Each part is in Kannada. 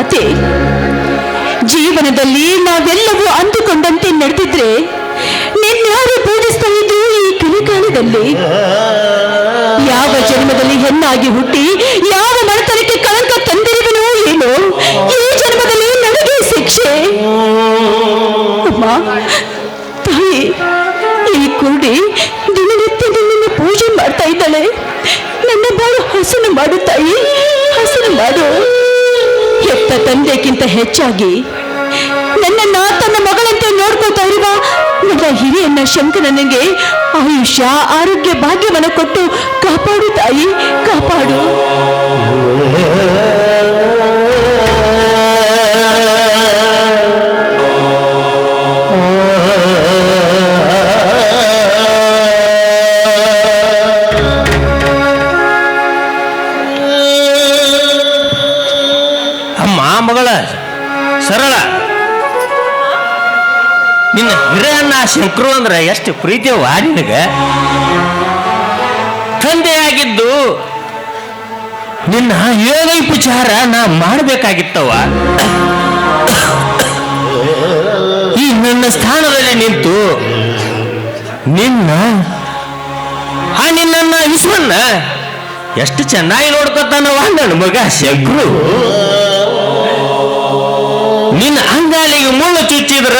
ಮಾತೆ. ಜೀವನದಲ್ಲಿ ನಾವೆಲ್ಲವೂ ಅಂದುಕೊಂಡಂತೆ ನಡೆದಿದ್ರೆ ನಿನ್ಯಾರು ಪೂಜಿಸ್ತಾ ಇದ್ರು ಈ ಕಲಿಕಾಲದಲ್ಲಿ ಯಾವ ಜನ್ಮದಲ್ಲಿ ಹೆಣ್ಣಾಗಿ ಹುಟ್ಟಿ ಯಾವ ಮನತನಕ್ಕೆ ಕಳಂಕ ತಂದಿರುವನೋ ಏನೋ, ಈ ಜನ್ಮದಲ್ಲಿ ನನಗೆ ಶಿಕ್ಷೆ. ಅಮ್ಮ, ತಾಯಿ, ಈ ಕುರುಡಿ ದಿನನಿತ್ಯ ನಿನ್ನ ಪೂಜೆ ಮಾಡ್ತಾ ಇದ್ದಾಳೆ. ನನ್ನ ಬಾಳು ಹಸನು ಮಾಡು ತಾಯಿ, ಹಸನು ಮಾಡು. ತಂದೆಗಿಂತ ಹೆಚ್ಚಾಗಿ ನನ್ನನ್ನ ತನ್ನ ಮಗಳಂತೆ ನೋಡ್ಕೋತಾ ಇರುವ ನನ್ನ ಹಿರಿಯನ್ನ ಶಂಕರನಿಗೆ ಆಯುಷ್ಯ, ಆರೋಗ್ಯ, ಭಾಗ್ಯವನ್ನು ಕೊಟ್ಟು ಕಾಪಾಡು ತಾಯಿ, ಕಾಪಾಡು. ಶಂಕರು ಅಂದ್ರೆ ಎಷ್ಟು ಪ್ರೀತಿಯವ ನಿನಗೆ? ತಂದೆಯಾಗಿದ್ದು ನಿನ್ನ ಯೋಗೋಪಚಾರ ನಾ ಮಾಡಬೇಕಾಗಿತ್ತವ ಈ ನನ್ನ ಸ್ಥಾನದಲ್ಲಿ ನಿಂತು ನಿನ್ನ ಆ ನಿನ್ನ ವಿಶ್ವನ್ನ ಎಷ್ಟು ಚೆನ್ನಾಗಿ ನೋಡ್ಕೊತಾನವ ನನ್ನ ಮಗ ಶಂಕರು ನಿನ್ನ ಅಂಗಾಲಿಗೆ ಮುಳ್ಳು ಚುಚ್ಚಿದ್ರ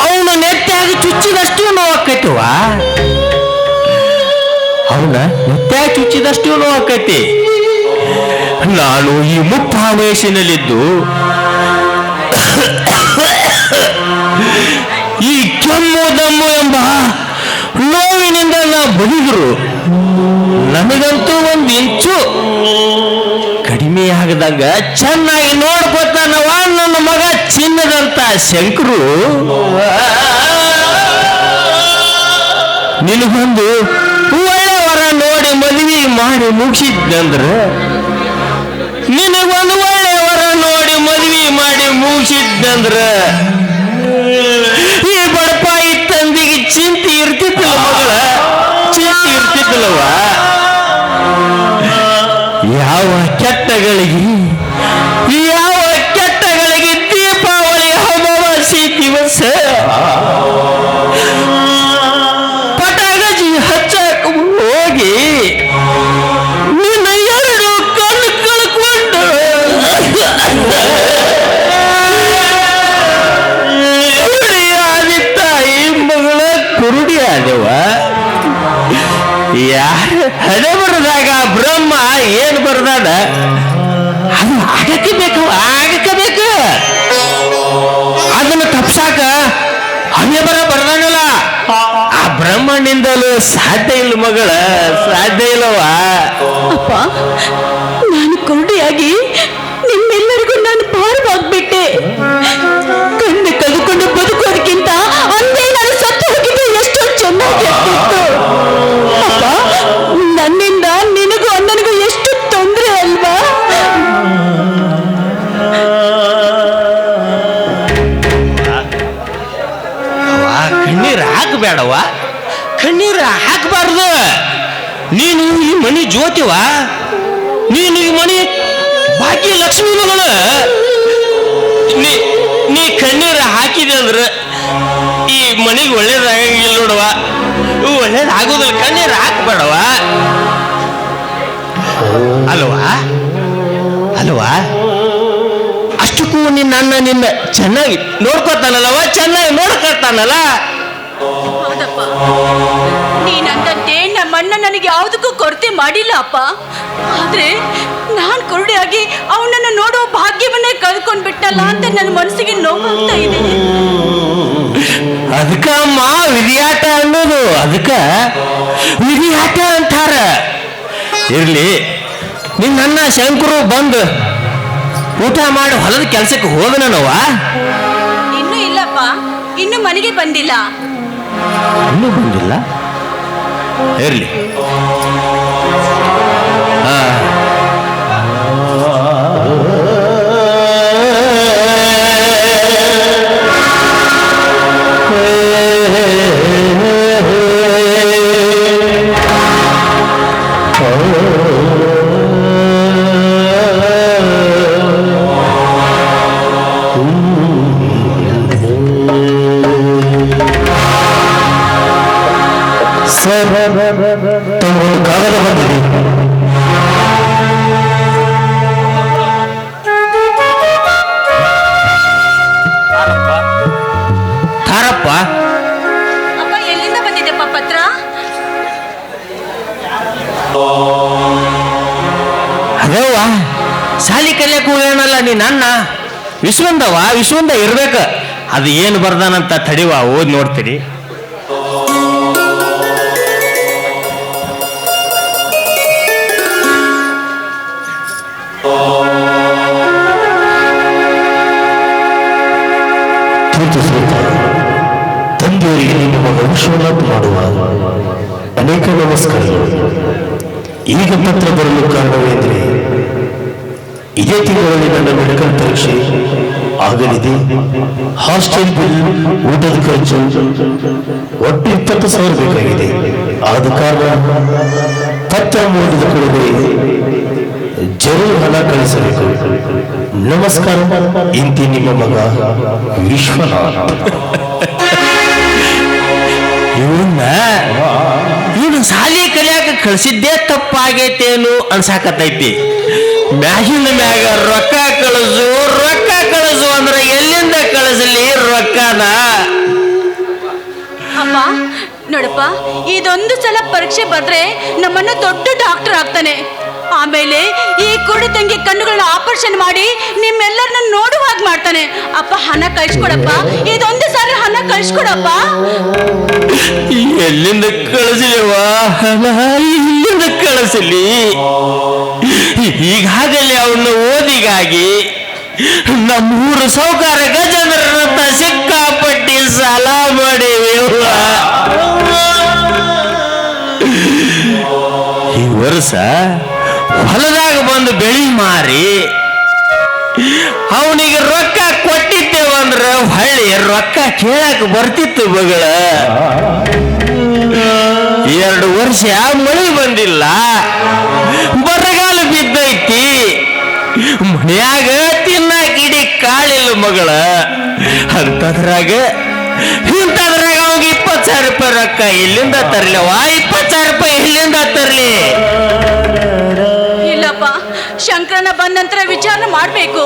ಅವನು ನೆತ್ತಾಗಿ ಚುಚ್ಚಿದಷ್ಟು ನೋವಾಕೈತಿವ ಅವನ ನೆತ್ತಾಗಿ ಚುಚ್ಚಿದಷ್ಟು ನೋವಾಕೈತಿ ನಾನು ಈ ಮುಪ್ಪ ವಯಸ್ಸಿನಲ್ಲಿದ್ದು ಈ ಕೆಮ್ಮು ದಮ್ಮು ಎಂಬ ನೋವಿನಿಂದ ನಾ ಬದಿದ್ರು ನನಗಂತೂ ಒಂದು ಇಂಚು ಕಡಿಮೆ ಆಗದಾಗ ಚೆನ್ನಾಗಿ ನೋಡ್ಕೊತಾನವ ನನ್ನ ಮಗ ಚಿನ್ನದಂತ ಶಂಕರು. ನಿನಗೊಂದು ಒಳ್ಳೆ ವರ ನೋಡಿ ಮದುವೆ ಮಾಡಿ ಮುಗಿಸಿದ್ನಂದ್ರ? ನಿನಗೊಂದು ಒಳ್ಳೆ ವರ ನೋಡಿ ಮದುವೆ ಮಾಡಿ ಮುಗಿಸಿದ್ನಂದ್ರ? ಯಾರು ಹಣೆ ಬರೆದಾಗ ಬ್ರಹ್ಮ ಏನು ಬರ್ದಾನ ಅದು ಆಗಕ್ಕೆ ಬೇಕು ಆಗಕ್ಕೆ ಬೇಕು ಅದನ್ನು ತಪ್ಸಾಕ ಹಣೆ ಬರ ಬರ್ದಾನಲ್ಲ ಆ ಬ್ರಹ್ಮನಿಂದಲೂ ಸಾಧ್ಯ ಇಲ್ಲ ಮಗಳ ಸಾಧ್ಯ ಇಲ್ಲವಾ ಅಪ್ಪ ನಾನು ಕುರುಡಿಯಾಗಿ ಕಣ್ಣೀರ್ ಹಾಕಬೇಡವ ಕಣ್ಣೀರು ಹಾಕಬಾರ್ದು. ನೀನು ಈ ಮನಿ ಜ್ಯೋತಿವ ನೀನು ಈ ಮನಿ ಭಾಗ್ಯ ಲಕ್ಷ್ಮಿ ಮಗಳು. ನೀ ನೀ ಕಣ್ಣೀರು ಹಾಕಿದೆ ಅಂದ್ರೆ ಈ ಮನಿಗೆ ಒಳ್ಳೇದಾಗಂಗಿಲ್ಲ ನೋಡವ. ಒಳ್ಳೇದಾಗೋದಿಲ್ಲ ಕಣ್ಣೀರು ಹಾಕಬೇಡವ ಅಲ್ವಾ? ಅಲ್ವಾ? ಅಷ್ಟಕ್ಕೂ ನಿನ್ನ ಅಣ್ಣ ನಿನ್ನ ಚೆನ್ನಾಗಿ ನೋಡ್ಕೊತಾನಲ್ಲವ ಚೆನ್ನಾಗಿ ನೋಡ್ಕೊತಾನಲ್ಲ. ಹೌದಪ್ಪ. ನೀನಂದಂತೆ ನಮ್ಮ ಅಣ್ಣ ನನಗೆ ಯಾವುದಕ್ಕೂ ಕೊರತೆ ಮಾಡಿಲ್ಲ ಅಪ್ಪ. ಆದ್ರೆ ನಾನು ಕುರುಡಿಯಾಗಿ ಅವನನ್ನು ನೋಡೋ ಭಾಗ್ಯವನ್ನೇ ಕಳ್ಕೊಂಡ್ ಬಿಟ್ಟಲ್ಲ ಅಂತ ನನ್ನ ಮನಸ್ಸಿಗೆ ನೋವಾಗ್ತಾ ಇದೆ. ಅದಕ್ಕ ಮಾ ವಿಧಿಯಾಟ ಅನ್ನೋದು. ಅದಕ್ಕ ವಿಧಿಯಾಟ ಅಂತಾರ. ಇರ್ಲಿ ನಿನ್ನ ಶಂಕರು ಬಂದು ಊಟ ಮಾಡಿ ಹೊಲದ ಕೆಲ್ಸಕ್ಕೆ ಹೋದನವ ಇನ್ನೂ ಇಲ್ಲಪ್ಪ. ಇನ್ನು ಮನೆಗೆ ಬಂದಿಲ್ಲ. ಇನ್ನೂ ಬಂದಿಲ್ಲ? ಇರ್ಲಿ. ತಮ್ಮ ಕಾಗದ ಬಂದಿದೆ ತಾರಪ್ಪ. ಅಪ್ಪ ಎಲ್ಲಿಂದ ಬಂದಿದೆಪ್ಪ ಪತ್ರ? ಅದೇವ ಶಾಲಿ ಕಲಿಯಕ್ಕೆ ಹೋಗ್ಯಾನಲ್ಲ ನೀ ನನ್ನ ವಿಶ್ವಂದವ ವಿಶ್ವಂದ ಇರ್ಬೇಕು. ಅದು ಏನು ಬರ್ದಾನಂತ ತಡಿವಾ ಓದಿ ನೋಡ್ತೀರಿ. ತಂದೆಯವರಿಗೆ ನಿಮ್ಮ ಮಗ ವಿಶ್ವನಾಥ್ ಮಾಡುವ ಅನೇಕ ನಮಸ್ಕಾರಗಳು. ಈಗ ಪತ್ರ ಬರಲು ಕಾರಣವೇಂದ್ರೆ ಇದೇ ತಿಂಗಳಲ್ಲಿ ನನ್ನ ಮೆಡಿಕಲ್ ಪರೀಕ್ಷೆ ಆಗಲಿದೆ. ಹಾಸ್ಟೆಲ್ ಬಿಲ್, ಊಟದ ಖರ್ಚು, ಒಟ್ಟು ಇಪ್ಪತ್ತು ಸಾವಿರ ಬೇಕಾಗಿದೆ. ಆದ ಕಾರಣ ಪತ್ರ ಮೂಡಿದ ಕೂಡಲೇ ಜರೂರು ಹಣ ಕಳಿಸಬೇಕು. ನಮಸ್ಕಾರ. ಇಂತಿ ನಿಮ್ಮ ಮಗ ವಿಶ್ವನಾಥ. ಇವನ್ನ ಇವನು ಸಾಲಿ ಕಲಿಯಾಕ ಕಳ್ಸಿದ್ದೇ ತಪ್ಪಾಗೈತೇನು ಅನ್ಸಾಕತೈತಿ ಮ್ಯಾಗಿನ ಮ್ಯಾಗ ರೊಕ್ಕ ಕಳಿಸು ರೊಕ್ಕ ಕಳಿಸು ಅಂದ್ರೆ ಎಲ್ಲಿಂದ ಕಳಿಸಲಿ ರೊಕ್ಕನ? ಅಮ್ಮ, ನೋಡಪ್ಪ, ಇದೊಂದು ಸಲ ಪರೀಕ್ಷೆ ಬರ್ದ್ರೆ ನಮ್ಮನ್ನ ದೊಡ್ಡ ಡಾಕ್ಟರ್ ಆಗ್ತಾನೆ. ಆಮೇಲೆ ಈ ಕುಡಿ ತಂಗಿ ಕಣ್ಣುಗಳನ್ನ ಆಪರೇಷನ್ ಮಾಡಿ ನಿಮ್ಮೆಲ್ಲರನ್ನ ಹಾಗೆ ಮಾಡ್ತಾನೆ. ಅಪ್ಪ, ಹಣ ಕಳ್ಸ್ಕೊಡಪ್ಪ. ಇದೊಂದು ಸಾರಿ ಹಣ ಕಳ್ಸ್ಕೊಡಪ್ಪ. ಎಲ್ಲಿಂದ ಕಳಿಸಲಿವಾ ಇಲ್ಲಿಂದ ಕಳಿಸಲಿ. ಈಗಾಗಲೇ ಅವನ್ನ ಓದಿಗಾಗಿ ನಮ್ಮೂರು ಸೌಕಾರ ಗಜೇಂದ್ರನಂತ ಸಿಕ್ಕಾಪಟ್ಟಿ ಸಾಲ ಮಾಡಿವೆವ್ವ ಈ ವರ್ಷ ಹೊಲದಾಗ ಬಂದು ಬೆಳಿ ಮಾರಿ, ಅವನಿಗೆ ರೊಕ್ಕ ಕೊಟ್ಟಿದ್ದೇವಂದ್ರ ಹೊಳ್ಳಿ ರೊಕ್ಕ ಕೇಳಕ್ ಬರ್ತಿತ್ತು ಬಗಳ ಎರಡು ವರ್ಷ ಮಳೆ ಬಂದಿಲ್ಲ, ಬರಗಾಲ ಬಿದ್ದೈತಿ, ಮನ್ಯಾಗ ತಿನ್ನಾಕ ಇಡೀ ಕಾಳಿಲ್ಲ ಮಗಳ. ಅಂತದ್ರಾಗ ಇಂಥದ್ರಾಗ ಅವಾಗ ಇಪ್ಪತ್ತು ಸಾವಿರ ರೂಪಾಯಿ ರೊಕ್ಕ ಎಲ್ಲಿಂದ ವಾ ಇಪ್ಪತ್ತು ಸಾವಿರ ರೂಪಾಯಿ ಎಲ್ಲಿಂದ ತರ್ಲಿ. ಶಂಕರನ ಬಂದ ನಂತರ ವಿಚಾರಣೆ ಮಾಡಬೇಕು.